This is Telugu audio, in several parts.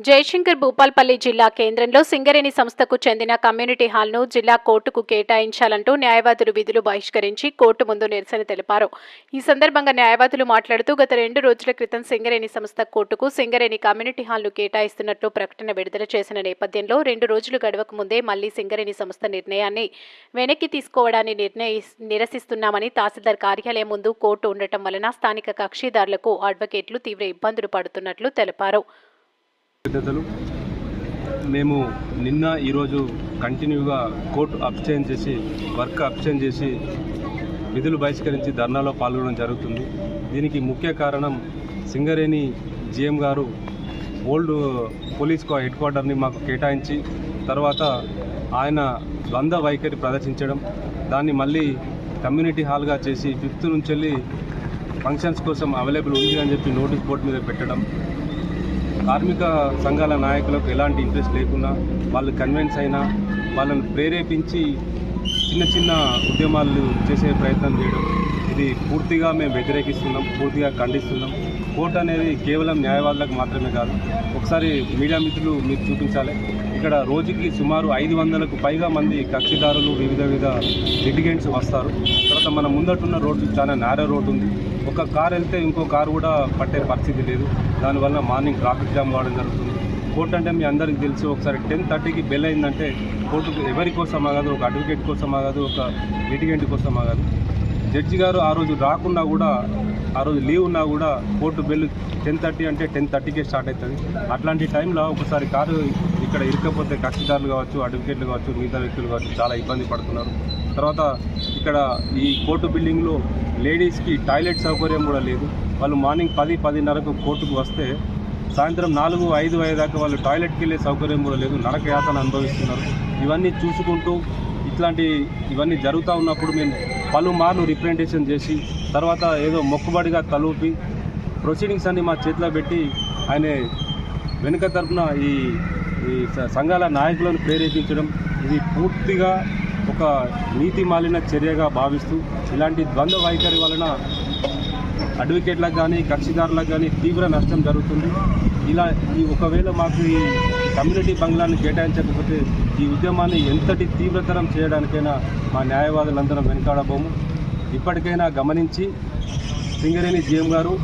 జయశంకర్ భూపాల్పల్లి జిల్లా కేంద్రంలో సింగరేణి సంస్థకు చెందిన కమ్యూనిటీ హాల్ను జిల్లా కోర్టుకు కేటాయించాలంటూ న్యాయవాదులు విధులు బహిష్కరించి కోర్టు ముందు నిరసన తెలిపారు. ఈ సందర్భంగా న్యాయవాదులు మాట్లాడుతూ గత రెండు రోజుల క్రితం సింగరేణి సంస్థ కోర్టుకు సింగరేణి కమ్యూనిటీ హాల్ను కేటాయిస్తున్నట్లు ప్రకటన విడుదల చేసిన నేపథ్యంలో రెండు రోజులు గడవక ముందే మళ్ళీ సింగరేణి సంస్థ నిర్ణయాన్ని వెనక్కి తీసుకోవడాన్ని నిర్ణయి నిరసిస్తున్నామని తహసీల్దార్ కార్యాలయం ముందు కోర్టు ఉండటం వలన స్థానిక కక్షిదారులకు అడ్వకేట్లు తీవ్ర ఇబ్బందులు పడుతున్నట్లు తెలిపారు. బాధ్యతలు. మేము నిన్న ఈరోజు కంటిన్యూగా కోర్టు అబ్స్టైన్ చేసి వర్క్ అబ్స్టైన్ చేసి విధులు బహిష్కరించి ధర్నాలో పాల్గొనడం జరుగుతుంది. దీనికి ముఖ్య కారణం సింగరేణి జిఎం గారు ఓల్డ్ పోలీస్ హెడ్ క్వార్టర్ని మాకు కేటాయించి తర్వాత ఆయన ద్వంద్వ వైఖరి ప్రదర్శించడం దాన్ని మళ్ళీ కమ్యూనిటీ హాల్గా చేసి ఫిఫ్త్ నుంచి వెళ్ళి ఫంక్షన్స్ కోసం అవైలబుల్ ఉంది అని చెప్పి నోటీస్ బోర్డు మీద పెట్టడం కార్మిక సంఘాల నాయకులకు ఎలాంటి ఇంట్రెస్ట్ లేకున్నా వాళ్ళు కన్విన్స్ అయినా వాళ్ళని ప్రేరేపించి చిన్న చిన్న ఉద్యమాలు చేసే ప్రయత్నం చేయడం. ఇది పూర్తిగా మేము వ్యతిరేకిస్తున్నాం పూర్తిగా ఖండిస్తున్నాం. కోర్టు అనేది కేవలం న్యాయవాదులకు మాత్రమే కాదు. ఒకసారి మీడియా మిత్రులు మీరు చూపించాలి. ఇక్కడ రోజుకి సుమారు ఐదు వందలకు పైగా మంది కక్షిదారులు వివిధ వివిధ లిటిగెంట్స్ వస్తారు. తర్వాత మన ముందటున్న రోడ్డు చాలా నేర రోడ్డు ఉంది. ఒక కార్ వెళ్తే ఇంకో కారు కూడా పట్టే పరిస్థితి లేదు. దానివల్ల మార్నింగ్ ట్రాఫిక్ జామ్ కావడం జరుగుతుంది. కోర్టు అంటే మీ అందరికీ తెలుసు ఒకసారి టెన్ థర్టీకి బెల్ అయిందంటే కోర్టు ఎవరి కోసం కాదు ఒక అడ్వకేట్ కోసం కాదు ఒక లిటిగెంట్ కోసం కాదు. జడ్జి గారు ఆ రోజు రాకున్నా కూడా ఆ రోజు లీవ్ ఉన్నా కూడా కోర్టు బెల్ టెన్ థర్టీ అంటే టెన్ థర్టీకే స్టార్ట్ అవుతుంది. అట్లాంటి టైంలో ఒకసారి కారు ఇక్కడ ఇరకపోతే కక్షిదారులు కావచ్చు అడ్వకేట్లు కావచ్చు మిగతా వ్యక్తులు కావచ్చు చాలా ఇబ్బంది పడుతున్నారు. తర్వాత ఇక్కడ ఈ కోర్టు బిల్డింగ్లో లేడీస్కి టాయిలెట్ సౌకర్యం కూడా లేదు. వాళ్ళు మార్నింగ్ పది పదిన్నరకు కోర్టుకు వస్తే సాయంత్రం నాలుగు ఐదు ఐదు దాకా వాళ్ళు టాయిలెట్కి వెళ్ళే సౌకర్యం కూడా లేదు. నరక యాతను అనుభవిస్తున్నారు. ఇవన్నీ చూసుకుంటూ ఇట్లాంటి ఇవన్నీ జరుగుతూ ఉన్నప్పుడు మేము పలుమార్లు రిప్రజెంటేషన్ చేసి తర్వాత ఏదో మొక్కుబడిగా తలూపి ప్రొసీడింగ్స్ అన్ని మా చేతిలో పెట్టి ఆయన వెనుక తరపున ఈ ఈ సంఘాల నాయకులను ప్రేరేపించడం ఇది పూర్తిగా ఒక నీతి మాలిన చర్యగా భావిస్తూ ఇలాంటి ద్వంద్వ వైఖరి వలన అడ్వకేట్లకు కానీ కక్షిదారులకు కానీ తీవ్ర నష్టం జరుగుతుంది. ఇలా ఈ ఒకవేళ మాకు ఈ కమ్యూనిటీ బంగ్లాన్ని కేటాయించకపోతే ఈ ఉద్యమాన్ని ఎంతటి తీవ్రతరం చేయడానికైనా మా న్యాయవాదులందరం వెనకాడబోము. ఇప్పటికైనా గమనించి సింగరేణి జీఎం గారు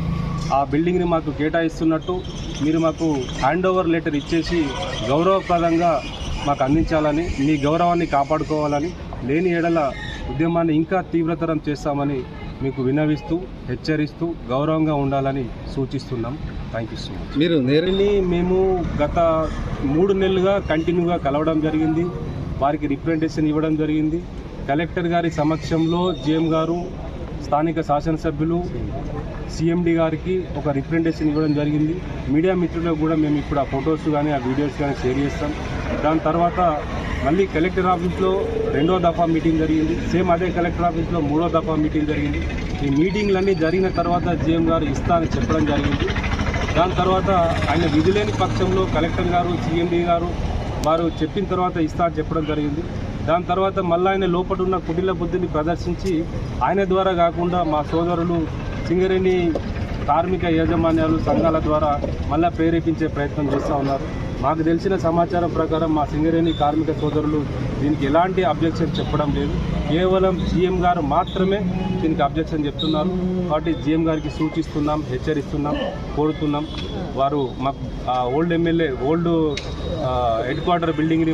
ఆ బిల్డింగ్ని మాకు కేటాయిస్తున్నట్టు మీరు మాకు హ్యాండ్ ఓవర్ లెటర్ ఇచ్చేసి గౌరవప్రదంగా మాకు అందించాలని మీ గౌరవాన్ని కాపాడుకోవాలని లేని ఎడల ఉద్యమాన్ని ఇంకా తీవ్రతరం చేస్తామని మీకు వినవిస్తూ హెచ్చరిస్తూ గౌరవంగా ఉండాలని సూచిస్తున్నాం. థ్యాంక్ యూ సో మచ్ మీరు నేరు వీరిని మేము గత మూడు నెలలుగా కంటిన్యూగా కలవడం జరిగింది. వారికి రిప్రజెంటేషన్ ఇవ్వడం జరిగింది. కలెక్టర్ గారి సమక్షంలో జిఎం గారు స్థానిక శాసనసభ్యులు సిఎండి గారికి ఒక రిప్రజెంటేషన్ ఇవ్వడం జరిగింది. మీడియా మిత్రులకు కూడా మేము ఇప్పుడు ఆ ఫొటోస్ కానీ ఆ వీడియోస్ కానీ షేర్ చేస్తాం. దాని తర్వాత మళ్ళీ కలెక్టర్ ఆఫీస్లో రెండో దఫా మీటింగ్ జరిగింది. సేమ్ అదే కలెక్టర్ ఆఫీస్లో మూడో దఫా మీటింగ్ జరిగింది. ఈ మీటింగ్లన్నీ జరిగిన తర్వాత జేఎం గారు ఇస్తా అని చెప్పడం జరిగింది. దాని తర్వాత ఆయన విధులేని పక్షంలో కలెక్టర్ గారు సీఎండీ గారు వారు చెప్పిన తర్వాత ఇస్తా అని చెప్పడం జరిగింది. దాని తర్వాత మళ్ళీ ఆయన లోపల ఉన్న కుటిల బుద్ధిని ప్రదర్శించి ఆయన ద్వారా కాకుండా మా సోదరులు సింగరేణి కార్మిక యాజమాన్యాలు సంఘాల ద్వారా మళ్ళీ ప్రేరేపించే ప్రయత్నం చేస్తూ ఉన్నారు. మాకు తెలిసిన సమాచారం ప్రకారం మా సింగరేణి కార్మిక సోదరులు దీనికి ఎలాంటి అబ్జెక్షన్ చెప్పడం లేదు. కేవలం సీఎం గారు మాత్రమే దీనికి అబ్జెక్షన్ చెప్తున్నారు. కాబట్టి జీఎం గారికి సూచిస్తున్నాం హెచ్చరిస్తున్నాం కోరుతున్నాం. వారు మా old MLA old head quarter బిల్డింగ్ని